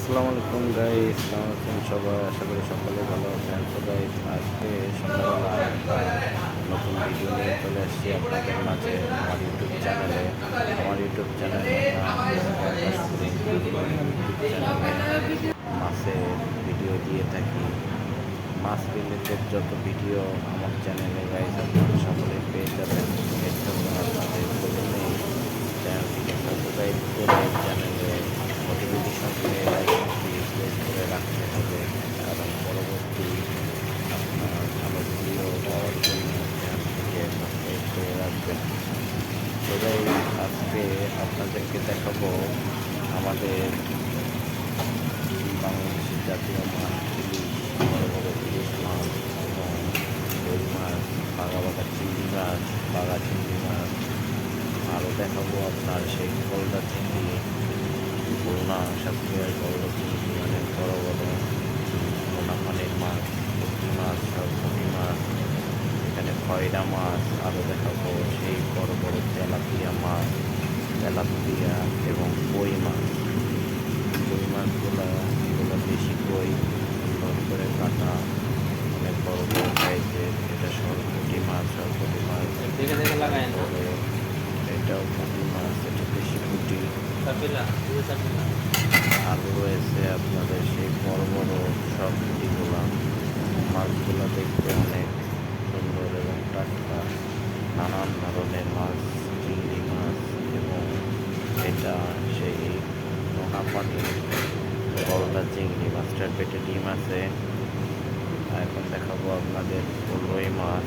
আসসালামু আলাইকুম কেমন আছেন সবাই? আশা করি সকলে ভালো আছেন। গাইস আজকে একটা নতুন ভিডিও নিয়ে চলে আসছি আপনাদের মাঝে আমার ইউটিউব চ্যানেলে আমার ইউটিউব চ্যানেলে মাছের ভিডিও দিয়ে থাকি। মাছ রিলেটেড যত ভিডিও আমার চ্যানেলে গাইস আপনারা সকলে পেয়ে যাবেন। এর জন্য আপনাদের প্রথমেই চ্যানেলটিকে সাবস্ক্রাইব করে চ্যানেলে দিয়ে লাইকটি প্রেস করে রাখতে হবে, কারণ পরবর্তী আপনার ভালো ভিডিও পাওয়ার জন্য চ্যানেলটিকে সাবস্ক্রাইব করে রাখবেন সবাই আজকে আপনাদেরকে দেখাবো আমাদের বাংলাদেশের জাতীয় মাছ বড় বড় ইলিশ মাছ এবং রুই মাছ বাঘা বাঘা চিংড়ি মাছ বাঘা চিংড়ি মাছ আরও দেখাবো আপনার সেই গলদা চিংড়ি সাতক্ষীরার গলদা চিংড়ি অনেক বড় বড় মোনাফানের মাছ পুঁটি মাছ সরপুটি মাছ, এখানে খয়রা মাছ আরও দেখাবো সেই বড় বড় তেলাপিয়া মাছ, তেলাপিয়া এবং কই মাছ। কই মাছগুলো এগুলো দেশি কই, সুন্দর করে কাটা, অনেক বড় বড় সাইজের এটা সরপুটি মাছ সরপুটি মাছ দেখে দেখে লাগায় না বড় এটাও পুঁটি মাছ এটা দেশি পুঁটি সাপিলা দুই সাপিলা আর রয়েছে আপনাদের সেই বড় বড় সব পুঁটিগুলা মাছগুলো দেখতে অনেক সুন্দর এবং টাটকা। নানান ধরনের মাছ, চিংড়ি মাছ এবং এটা সেই নোনা পানির গলদা চিংড়ি মাছটার পেটে ডিম আছে। এখন দেখাবো আপনাদের রুই মাছ।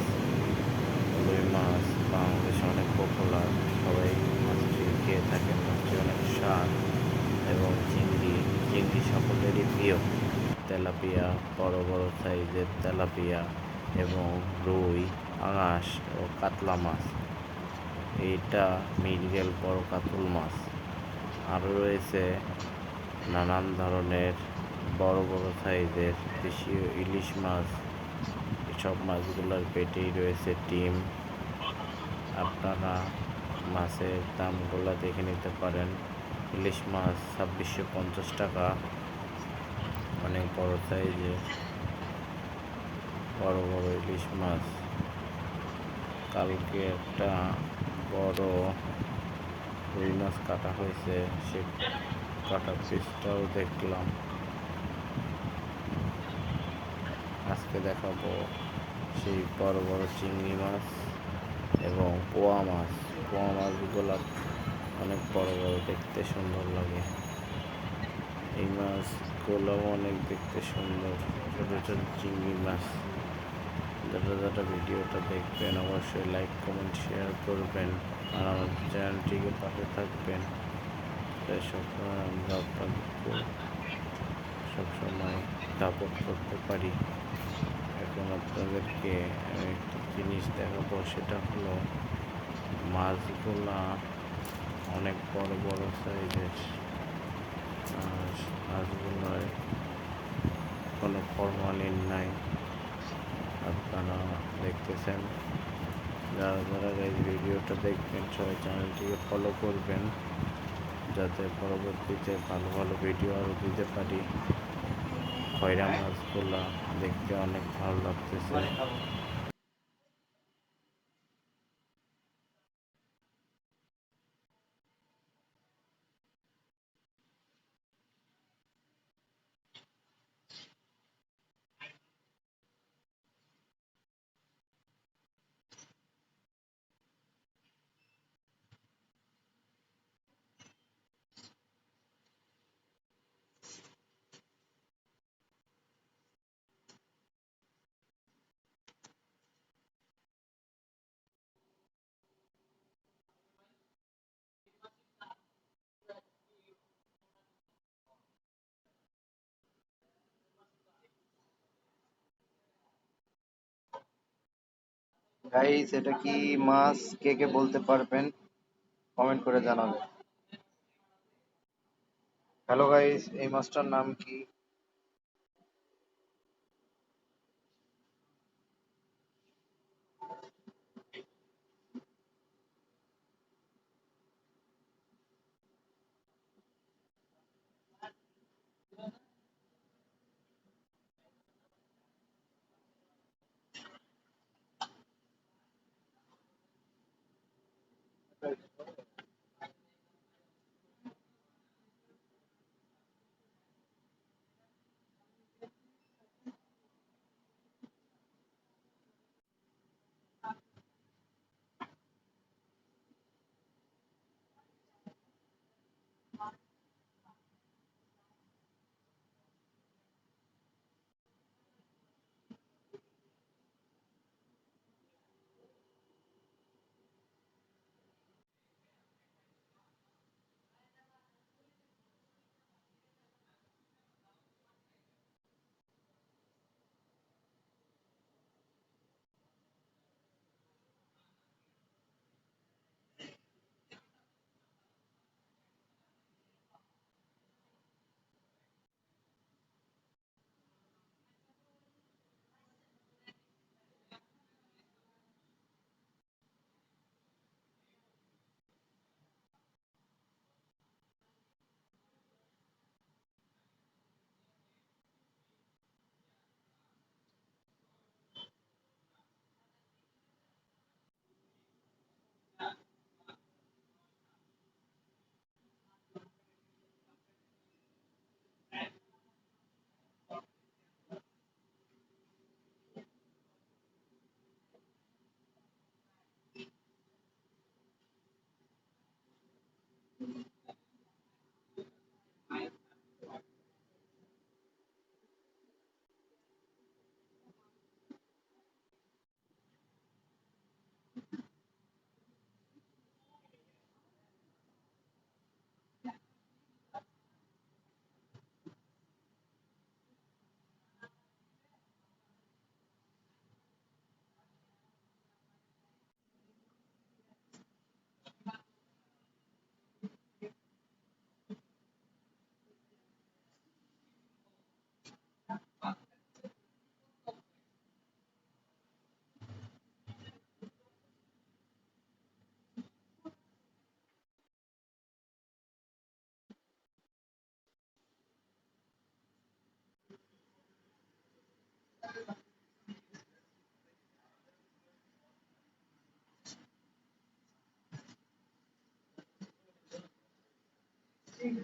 রুই মাছ বাংলাদেশে অনেক পপুলার সবাই মাছটি খেয়ে থাকেন। স্বাদ এবং চিংড়ি চিংড়ি সকলেরই প্রিয়। তেলাপিয়া, বড় বড় সাইজের তেলাপিয়া এবং রুই আঙাশ ও কাতলা মাছ। এইটা মৃগেল বড় কাতল মাছ। আরও রয়েছে নানান ধরনের বড় বড় সাইজের দেশীয় ইলিশ মাছ। সব মাছগুলোর পেটেই রয়েছে ডিম। আপনারা মাছের দামগুলো দেখে নিতে পারেন। ইলিশ মাছ ছাব্বিশশো পঞ্চাশ টাকা। অনেক বড় সাইজের বড় বড় ইলিশ মাছ। কালকে একটা বড় রুই মাছ কাটা হয়েছে, সে কাটা পিসটাও দেখলাম। আজকে দেখাবো সেই বড় বড় চিংড়ি মাছ এবং পোয়া মাছ। পোয়া মাছগুলো অনেক বড় বড় দেখতে সুন্দর লাগে। এই মাছগুলো অনেক দেখতে সুন্দর। ছোট ছোট চিংড়ি মাছ। যারা যারা ভিডিওটা দেখবেন, অবশ্যই লাইক কমেন্ট শেয়ার করবেন। আর আমার চ্যানেলটিকে পাশে থাকবেন। সবসময় আমরা আপনাদেরকে সবসময় সাপোর্ট করতে পারি। এখন আপনাদেরকে আমি একটা জিনিস দেখাবো, সেটা হলো মাছগুলা অনেক বড় বড় সাইজের মাছগুলোয় কোনো ফরমালিন নাই। আপনারা দেখতেছেন। যারা যারা এই ভিডিওটা দেখবেন, সবাই চ্যানেলটিকে ফলো করবেন, যাতে পরবর্তীতে ভালো ভালো ভিডিও আরও দিতে পারি। খয়রা মাছগুলা দেখতে অনেক ভালো লাগতেছে। গাইস এটা কি মাছ কে কে বলতে পারবেন? কমেন্ট করে জানাবেন। হ্যালো গাইস এই মাছটার নাম কি?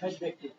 Kaç bekliyor?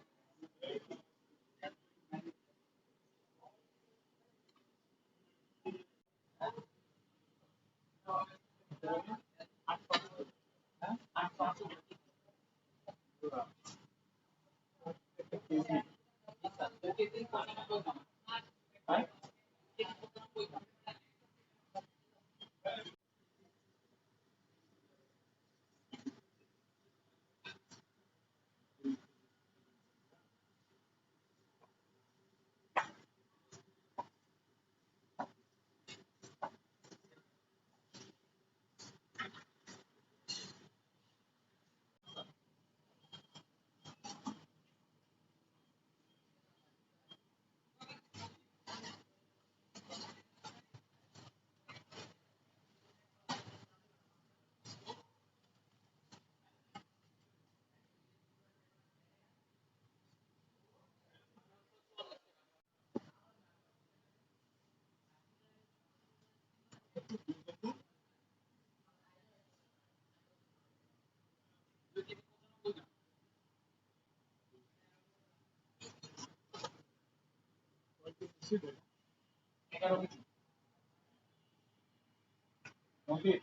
considered. Okay.